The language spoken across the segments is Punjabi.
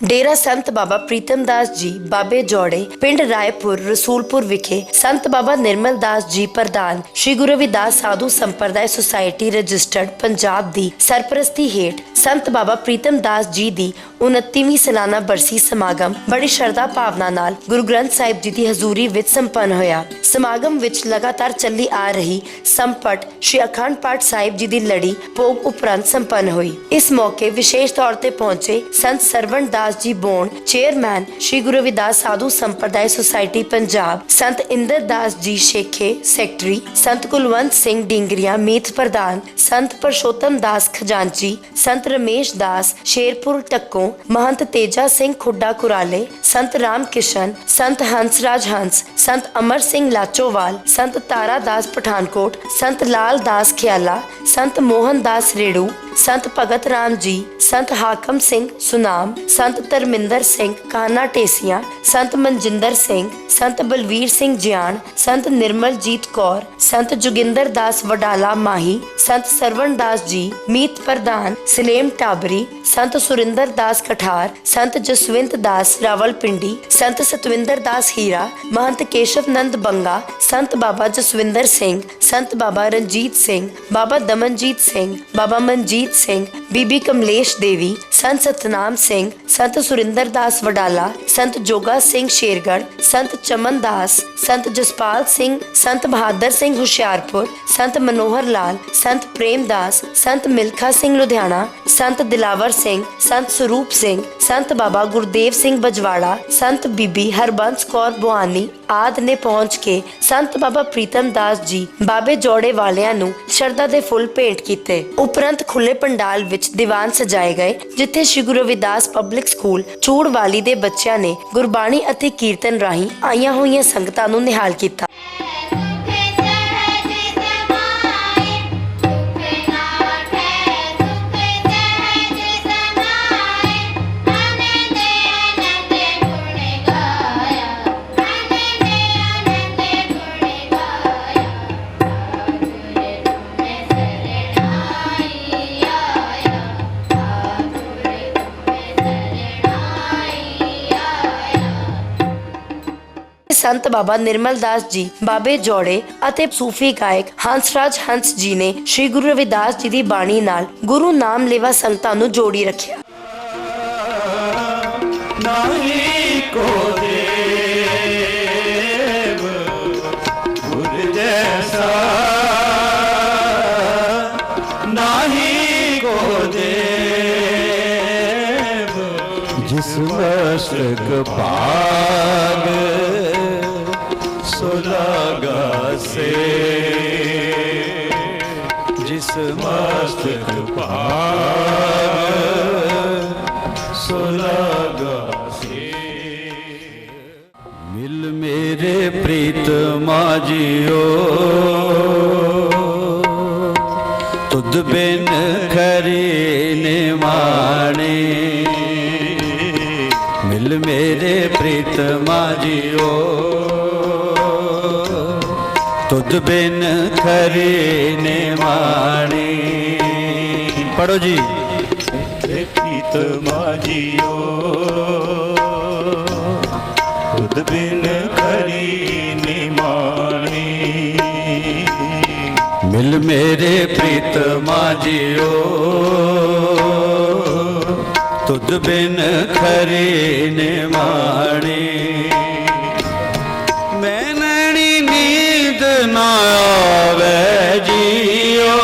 ਡੇਰਾ ਸੰਤ ਬਾਬਾ ਪ੍ਰੀਤਮ ਦਾਸ ਜੀ ਬਾਬੇ ਜੋੜੇ, ਪਿੰਡ ਰਾਏਪੁਰ, ਰਸੂਲਪੁਰ ਵਿਖੇ ਸੰਤ ਬਾਬਾ ਨਿਰਮਲ ਦਾਸ ਜੀ ਪ੍ਰਧਾਨ ਸ੍ਰੀ ਗੁਰੂ ਰਵਿਦਾਸ ਸਾਧੂ ਸੰਪਰਦਾਇ ਸੁਸਾਇਟੀ ਰਜਿਸਟਰਡ ਪੰਜਾਬ ਦੀ ਸਰਪ੍ਰਸਤੀ ਹੇਠ ਸੰਤ ਬਾਬਾ ਪ੍ਰੀਤਮ ਦਾਸ ਜੀ ਦੀ 29ਵੀਂ ਸਾਲਾਨਾ ਬਰਸੀ ਸਮਾਗਮ ਬੜੀ ਸ਼ਰਧਾ ਭਾਵਨਾ ਨਾਲ ਗੁਰੂ ਗ੍ਰੰਥ ਸਾਹਿਬ ਜੀ ਦੀ ਹਜ਼ੂਰੀ ਵਿੱਚ ਸੰਪੰਨ ਹੋਇਆ। ਸਮਾਗਮ ਵਿੱਚ ਲਗਾਤਾਰ ਚੱਲੀ ਆ ਰਹੀ ਸੰਪਟ ਸ੍ਰੀ ਅਖੰਡ ਪਾਠ ਸਾਹਿਬ ਜੀ ਦੀ ਲੜੀ ਭੋਗ ਉਪਰੰਤ ਸੰਪੰਨ ਹੋਈ। ਇਸ ਮੌਕੇ ਵਿਸ਼ੇਸ਼ ਤੌਰ ਤੇ ਪਹੁੰਚੇ ਸੰਤ ਸਰਵਣ ਦਾਸ ਜੀ ਬੋਣ ਚੇਅਰਮੈਨ ਸ੍ਰੀ ਗੁਰੂ ਰਵਿਦਾਸ ਸਾਧੂ ਸੰਪਰਦਾਇ ਸੁਸਾਇਟੀ ਪੰਜਾਬ ਸੰਤ ਇੰਦਰ ਦਾਸ ਜੀ ਸ਼ੇਖੇ ਸੈਕਟਰੀ ਸੰਤ ਕੁਲਵੰਤ ਸਿੰਘ ਡਿੰਗਰੀਆ ਮੀਤ ਪ੍ਰਧਾਨ ਸੰਤ ਪਰਸ਼ੋਤਮ ਦਾਸ ਖਜ਼ਾਨਚੀ ਸੰਤ ਰਮੇਸ਼ ਦਾਸ ਸ਼ੇਰਪੁਰ ਟੱਕੋਂ ਮਹੰਤ ਤੇਜਾ ਸਿੰਘ ਖੁੱਡਾ ਕੁਰਾਲੇ ਸੰਤ ਰਾਮ ਕਿਸ਼ਨ ਸੰਤ ਹੰਸਰਾਜ ਹੰਸ ਸੰਤ ਅਮਰ ਸਿੰਘ ਲਾਚੋਵਾਲ ਸੰਤ ਤਾਰਾ ਦਾਸ ਪਠਾਨਕੋਟ ਸੰਤ ਲਾਲ ਦਾਸ ਖਿਆਲਾ ਸੰਤ ਮੋਹਨ ਦਾਸ ਰੇੜੂ ਸੰਤ ਭਗਤ ਰਾਮ ਜੀ, ਸੰਤ ਹਾਕਮ ਸਿੰਘ ਸੁਨਾਮ, ਸੰਤ ਧਰਮਿੰਦਰ ਸਿੰਘ ਕਾਨਾ ਟੇਸੀਆਂ, ਸੰਤ ਮਨਜਿੰਦਰ ਸਿੰਘ, ਸੰਤ ਬਲਵੀਰ ਸਿੰਘ ਜਿਆਣ, ਸੰਤ ਨਿਰਮਲਜੀਤ ਕੌਰ, ਸੰਤ ਜੋਗਿੰਦਰ ਦਾਸ ਵਡਾਲਾ ਮਾਹੀ, ਸੰਤ ਸਰਵਣ ਦਾਸ ਜੀ, ਮੀਤ ਪ੍ਰਧਾਨ ਸਲੇਮ ਟਾਬਰੀ, ਸੰਤ ਸੁਰਿੰਦਰ ਦਾਸ ਕਠਾਰ, ਸੰਤ ਜਸਵਿੰਤ ਦਾਸ ਰਾਵਲਪਿੰਡੀ, ਸੰਤ ਸਤਵਿੰਦਰ ਦਾਸ ਹੀਰਾ, ਮਹੰਤ ਕੇਸ਼ਵ ਨੰਦ ਬੰਗਾ, ਸੰਤ ਬਾਬਾ ਜਸਵਿੰਦਰ ਸਿੰਘ, ਸੰਤ ਬਾਬਾ ਰਣਜੀਤ ਸਿੰਘ, ਬਾਬਾ ਦਮਨਜੀਤ ਸਿੰਘ, ਬਾਬਾ ਮਨਜੀਤ ਸਿੰਘ ਬੀਬੀ ਕਮਲੇਸ਼ ਦੇਵੀ ਸੰਤ ਸਤਨਾਮ ਸਿੰਘ, ਸੰਤ ਸੁਰਿੰਦਰ ਦਾਸ ਵਡਾਲਾ, ਸੰਤ ਜੋਗਾ ਸਿੰਘ ਸ਼ੇਰਗੜ ਸੰਤ ਚਮਨ ਦਾਸ, ਸੰਤ ਜਸਪਾਲ ਸਿੰਘ, ਸੰਤ ਬਹਾਦਰ ਸਿੰਘ ਹੁਸ਼ਿਆਰਪੁਰ, ਸੰਤ ਮਨੋਹਰ ਲਾਲ, ਸੰਤ ਪ੍ਰੇਮ ਦਾਸ, ਸੰਤ ਮਿਲਖਾ ਸਿੰਘ ਲੁਧਿਆਣਾ, ਸੰਤ ਦਿਲਾਵਰ ਸਿੰਘ, ਸੰਤ ਸਰੂਪ ਸਿੰਘ, ਸੰਤ ਬਾਬਾ ਗੁਰਦੇਵ ਸਿੰਘ ਬਜਵਾੜਾ, ਸੰਤ ਬੀਬੀ ਹਰਬੰਸ ਕੌਰ ਬੁਆਨੀ ਆਦ ਨੇ ਪਹੁੰਚ ਕੇ ਸੰਤ ਬਾਬਾ ਪ੍ਰੀਤਮ ਦਾਸ ਜੀ ਬਾਬੇ ਜੋੜੇ ਵਾਲਿਆਂ ਨੂੰ ਸ਼ਰਧਾ ਦੇ ਫੁੱਲ ਭੇਟ ਕੀਤੇ। ਉਪਰੰਤ ਖੁੱਲੇ ਪੰਡਾਲ ਵਿੱਚ ਦੀਵਾਨ ਸਜਾਏ ਗਏ ਜਿੱਥੇ ਸ਼੍ਰੀ ਗੁਰੂ ਰਵਿਦਾਸ ਪਬਲਿਕ ਸਕੂਲ ਚੂੜਵਾਲੀ ਦੇ ਬੱਚਿਆਂ ਨੇ ਗੁਰਬਾਣੀ ਅਤੇ ਕੀਰਤਨ ਰਾਹੀਂ ਆਈਆਂ ਹੋਈਆਂ ਸੰਗਤਾਂ ਨੂੰ ਨਿਹਾਲ ਕੀਤਾ। ਸੰਤ ਬਾਬਾ ਨਿਰਮਲ ਦਾਸ ਜੀ, ਬਾਬੇ ਜੋੜੇ ਅਤੇ ਸੂਫੀ ਗਾਇਕ ਹੰਸਰਾਜ ਹੰਸ ਜੀ ਨੇ ਸ੍ਰੀ ਗੁਰੂ ਰਵਿਦਾਸ ਜੀ ਦੀ ਬਾਣੀ ਨਾਲ ਗੁਰੂ ਨਾਮ ਲੇਵਾ ਸੰਗਤਾਂ ਨੂੰ ਜੋੜੀ ਰੱਖਿਆ। ਨਾਹੀ ਕੋ ਦੇਵ ਗੁਰ ਜੈਸਾ ਨਾਹੀ ਕੋ ਦੇਵ ਜਿਸ ਮਸਤਕ ਭਾਗ ਸੁਲਾਗਾ ਸੇ ਜਿਸ ਮਸਤਕ ਭਾਗ ਸੁਲਾਗਾ ਸੇ। ਮਿਲ ਮੇਰੇ ਪ੍ਰੀਤਮਾ ਜੀਓ ਤੁਧ ਬਿਨ ਖਰੀ ਨਿਮਾਣੇ। ਮਿਲ ਮੇਰੇ ਪ੍ਰੀਤਮਾ ਜੀਓ ਤੁਧ ਬਿਨ ਖਰੀ ਨਿਮਾਣੇ ਪੜੋ ਜੀ। ਪ੍ਰੀਤਮਾ ਜੀਓ ਤੁਧ ਬਿਨ ਖਰੀ ਨਿਮਾਣੀ ਮਿਲ ਮੇਰੇ ਪ੍ਰੀਤਮਾ ਜੀਓ ਤੁਧ ਬਿਨ ਖਰੀ ਨਿਮਾਣੀ ਮੈਂ ਨਾ ਆਵੇ ਜੀਓ।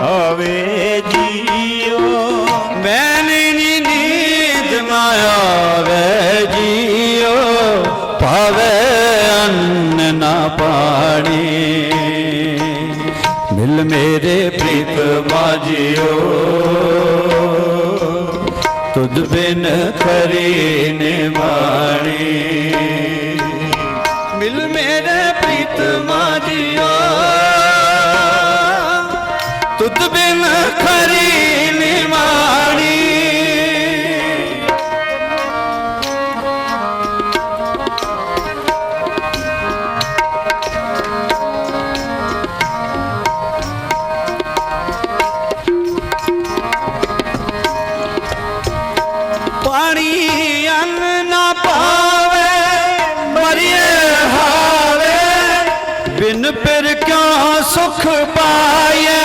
ਆਵੇ ਜੀਓ। ਮੈਨੇ ਨੀ ਨੀਂਦ ਨਾ ਆਵੇ ਜੀਓ। ਪਾਵੇ ਅੰਨ ਨਾ ਪਾਣੀ। ਮਿਲ ਮੇਰੇ ਪ੍ਰੀਤ ਮਾਜਿਓ। ਤੁਧ ਬਿਨ ਖਰੀ ਨਿਮਾਣੀ। ਤੁਧ ਬਿਨ ਖਰੀ ਨਿਮਾਣੀ ਪਾਣੀ ਅੰਨ ਨਾ ਪਾਵੇ, ਮਰਿਏ ਹਾਵੇ। ਬਿਨ ਪਿਰ ਕਿਉਂ ਸੁਖ ਪਾਏ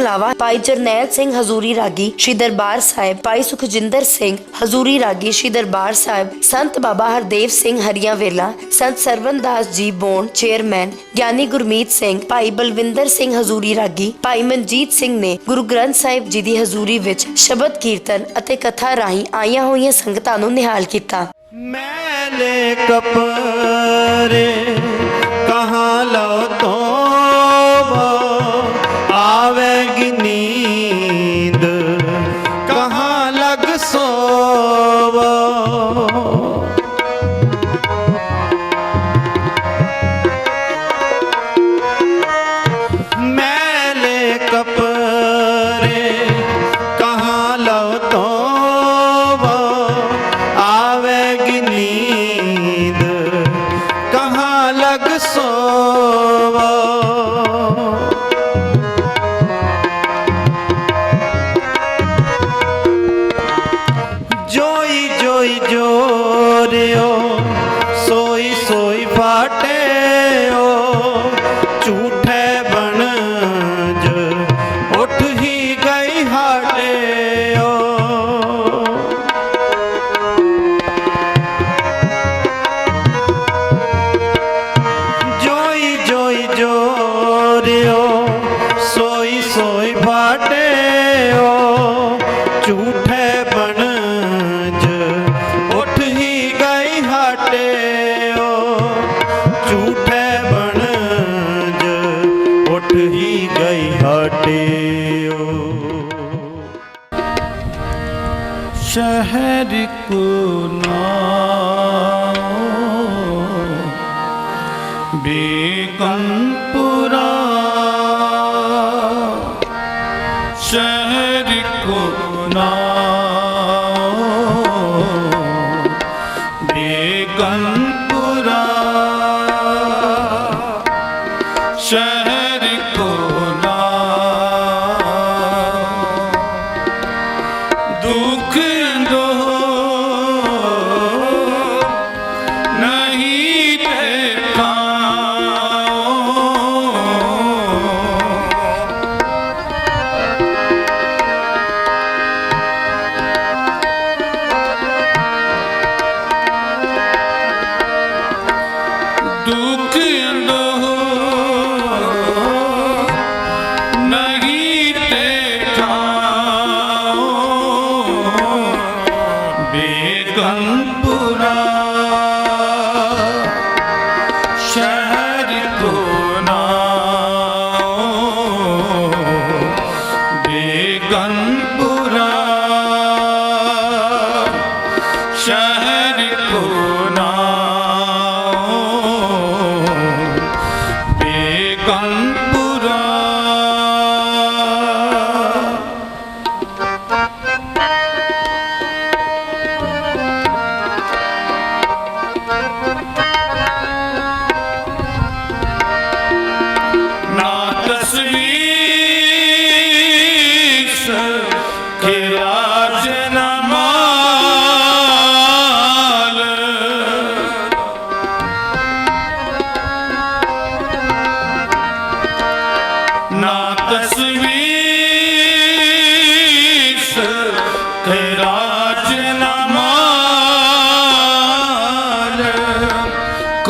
ਇਲਾਵਾ ਭਾਈ ਜਰਨੈਲ ਸਿੰਘ ਹਜ਼ੂਰੀ ਰਾਗੀ ਸ਼੍ਰੀ ਦਰਬਾਰ ਸਾਹਿਬ, ਭਾਈ ਸੁਖਜਿੰਦਰ ਸਿੰਘ ਹਜ਼ੂਰੀ ਰਾਗੀ ਸ਼੍ਰੀ ਦਰਬਾਰ ਸਾਹਿਬ, ਸੰਤ ਬਾਬਾ ਹਰਦੇਵ ਸਿੰਘ ਹਰੀਆਂ ਵੇਲਾ ਸੰਤ ਸਰਵਨਦਾਸ ਜੀ ਬੋਨ ਚੇਅਰਮੈਨ ਗਿਆਨੀ ਗੁਰਮੀਤ ਸਿੰਘ, ਭਾਈ ਬਲਵਿੰਦਰ ਸਿੰਘ ਹਜ਼ੂਰੀ ਰਾਗੀ, ਭਾਈ ਮਨਜੀਤ ਸਿੰਘ ਨੇ ਗੁਰੂ ਗ੍ਰੰਥ ਸਾਹਿਬ ਜੀ ਦੀ ਹਜ਼ੂਰੀ ਵਿੱਚ ਸ਼ਬਦ ਕੀਰਤਨ ਅਤੇ ਕਥਾ ਰਾਹੀਂ ਆਈਆਂ ਹੋਈਆਂ ਸੰਗਤਾਂ ਨੂੰ ਨਿਹਾਲ ਕੀਤਾ। ਮੈਲੇ ਕਪਰੇ ਕਹਾਂ ਲਓ ਸ਼ਹਿਰ ਕੋ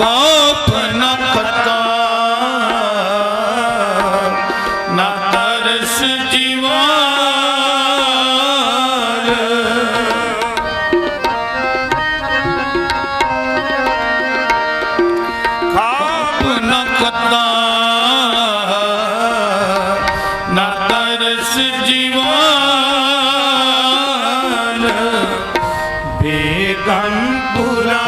ਕੋਪ ਨਾ ਪਤਾ ਨਾ ਤਰਸ ਜੀਵਾਨ ਖਾਪ ਨਾ ਕਤਾ ਨਾ ਤਰਸ ਜੀਵਾਨ ਬੇਗੰਪੁਰਾ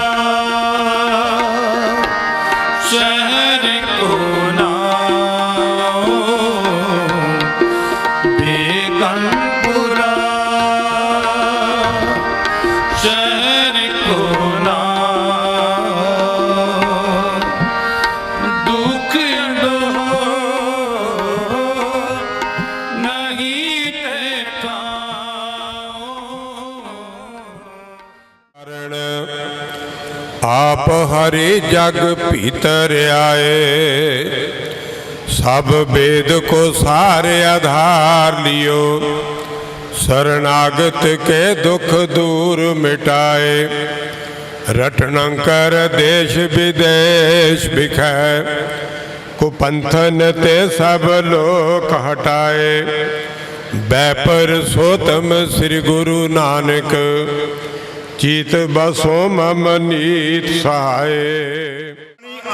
ਆਪ ਹਰੇ ਜਗ ਭੀਤਰ ਆਏ। ਸਭ ਵੇਦ ਕੋ ਸਾਰੇ ਆਧਾਰ ਲਿਓ। ਸਰਨਾਗਤ ਕੇ ਦੁਖ ਦੂਰ ਮਿਟਾਏ। ਰਟਨੰਕਰ ਦੇਸ਼ ਵਿਦੇਸ਼ ਵਿਖੈ। ਕੁਪੰਥਨ ਤੇ ਸਭ ਲੋਕ ਹਟਾਏ। ਬੈਪਰ ਸੋਤਮ ਸ੍ਰੀ ਗੁਰੂ ਨਾਨਕ। ਚੀਤ ਬਸੋ ਮਮ ਨੀਤ ਸਹਾਏ।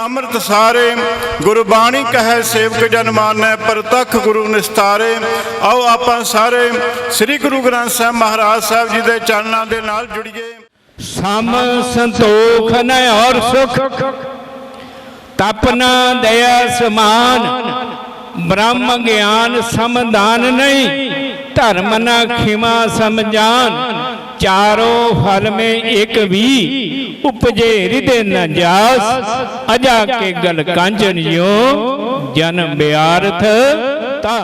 ਅੰਮ੍ਰਿਤ ਸਾਰੇ ਗੁਰਬਾਣੀ ਕਹੈ ਸੇਵਕ ਜਨ ਮਾਨੈ ਪ੍ਰਤੱਖ ਗੁਰੂ ਨਿਸਤਾਰੇ। ਆਓ ਆਪਾਂ ਸਾਰੇ ਸ੍ਰੀ ਗੁਰੂ ਗ੍ਰੰਥ ਸਾਹਿਬ ਮਹਾਰਾਜ ਸਾਹਿਬ ਜੀ ਦੇ ਚਰਨਾਂ ਦੇ ਨਾਲ ਜੁੜੀਏ। ਸਮ ਸੰਤੋਖ ਨ ਔਰ ਸੁਖ ਤਪਨਾ ਦਇਆ ਸਮਾਨ। ਬ੍ਰਹਮ ਗਿਆਨ ਸਮਦਾਨ ਨਹੀਂ ਧਰਮ ਨ ਖਿਮਾ ਸਮਝਾਨ। ਚਾਰੋ ਫਲ ਮੇ ਇੱਕ ਵੀ ਉਪਜੇ ਹਿਰਦੇ ਨ ਜਾਸ। ਅਜਾ ਕੇ ਗਲ ਕਾਂਚਨ ਜੋ ਜਨ ਬਿਆਰਥ ਤਾ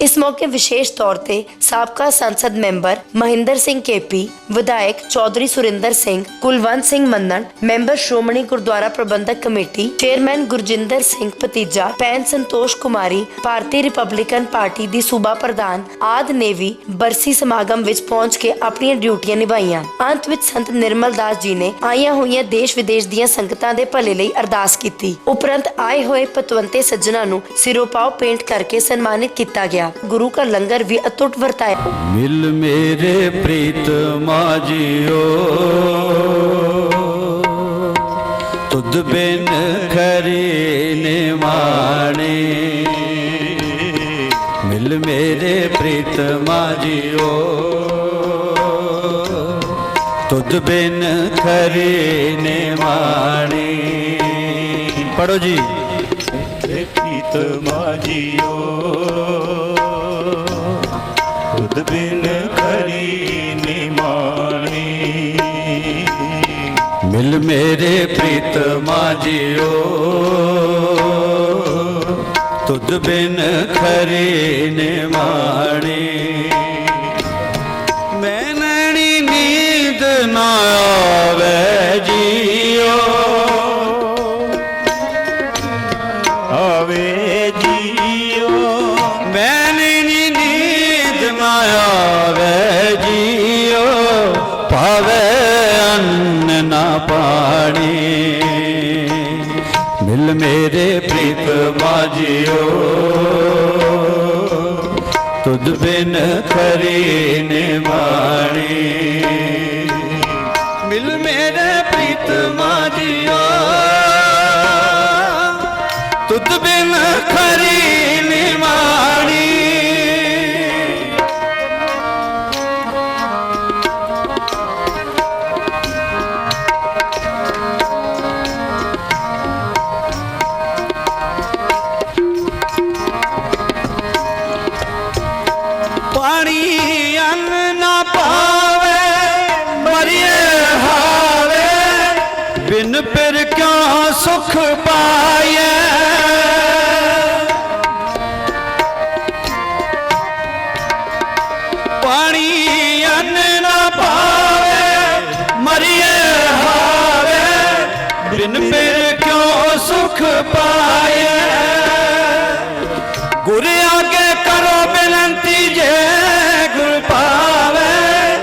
ਇਸ ਮੌਕੇ ਵਿਸ਼ੇਸ਼ ਤੌਰ ਤੇ ਸਾਬਕਾ ਸੰਸਦ ਮੈਂਬਰ ਮਹਿੰਦਰ ਸਿੰਘ ਕੇਪੀ, ਵਿਧਾਇਕ Chaudhary Surinder Singh, Kulwant Singh Mannan, member Shiromani Gurdwara Prabandhak committee, chairman Gurjinder Singh ਭਤੀਜਾ ਪੈਨ ਸੰਤੋਸ਼ ਕੁਮਾਰੀ, ਭਾਰਤੀ ਰਿਪਬਲਿਕਨ ਪਾਰਟੀ ਦੀ ਸੂਬਾ ਪ੍ਰਧਾਨ ਆਦ ਨੇ ਵੀ ਬਰਸੀ ਸਮਾਗਮ ਵਿੱਚ ਪਹੁੰਚ ਕੇ ਆਪਣੀਆਂ ਡਿਊਟੀਆਂ ਨਿਭਾਈਆਂ। ਅੰਤ ਵਿੱਚ ਸੰਤ ਨਿਰਮਲ ਦਾਸ ਜੀ ਨੇ ਆਈਆਂ ਹੋਈਆਂ ਦੇਸ਼ ਵਿਦੇਸ਼ ਦੀਆਂ ਸੰਗਤਾਂ ਦੇ ਭਲੇ ਲਈ ਅਰਦਾਸ ਕੀਤੀ। ਉਪਰੰਤ ਆਏ ਹੋਏ ਪਤਵੰਤੇ ਸੱਜਣਾ ਨੂੰ ਸਿਰੋਪਾਓ ਪੇਂਟ ਕਰਕੇ ਸਨਮਾਨਿਤ ਕੀਤਾ ਗਿਆ। ਗੁਰੂ ਕਾ ਲੰਗਰ ਵੀ ਅਤੁੱਟ ਵਰਤਾਇਆ। ਮਿਲ ਮੇਰੇ ਪ੍ਰੀਤਮਾ ਜੀਓ ਤੁਧ ਬਿਨ ਖਰੀ ਨਿਮਾਣੇ ਮਿਲ ਮੇਰੇ ਪ੍ਰੀਤਮਾ ਜੀਓ ਤੁਧ ਬਿਨ ਖਰੀ ਨਿਮਾਣੇ ਪੜੋ ਜੀ। ਪ੍ਰੀਤਮਾ ਜੀਓ ਤੁਧ ਬਿਨ ਖਰੀ ਨਿਮਾਣੀ ਮਿਲ ਮੇਰੇ ਪ੍ਰੀਤਮਾ ਜਿਓ ਤੁਧ ਬਿਨ ਖਰੇ ਨਿਮਾਣੇ ਮੈਂ ਨੈਣੀ ਨੀਂਦ ਨਾ ਆਵੇ ਜੀਓ ਮਿਲ ਮੇਰੇ ਪ੍ਰੀਤ ਮਾਜਿਓ ਤੁਧ ਬਿਨ ਖਰੀ ਨਿਮਾਣੀ। ਮਿਲ ਮੇਰੇ ਪ੍ਰੀਤ ਮਾਜਿਓ ਤੁਧ ਬਿਨ ਖਰੀ ਕਿਉਂ ਸੁਖ ਪਾਏ। ਗੁਰ ਆਗੇ ਕਰੋ ਬੇਨੰਤੀ ਜੇ ਗੁਰ ਪਾਵੇ।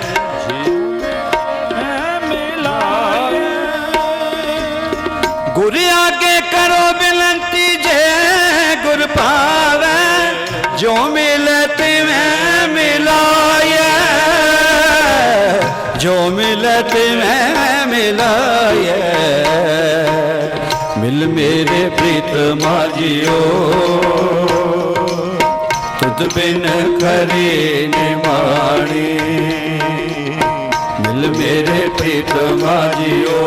ਗੁਰ ਆਗੇ ਕਰੋ ਬੇਨੰਤੀ ਜੇ ਗੁਰ ਪਾਵੇ। ਜੋ ਮਿਲੇ ਤਿਵੇਂ ਮਿਲਾਏ। ਜੋ ਮਿਲੇ ਤਿਵੇਂ ਮਿਲ ਮੇਰੇ ਪ੍ਰੀਤ ਮਾਜਿਓ। ਤੁਧ ਬਿਨ ਖਰੀ ਨਿਮਾਣੀ ਮਿਲ ਮੇਰੇ ਪ੍ਰੀਤ ਮਾਜਿਓ।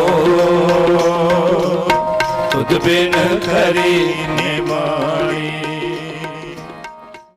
ਤੁਧ ਬਿਨ ਖਰੀ ਨਿਮਾਣੀ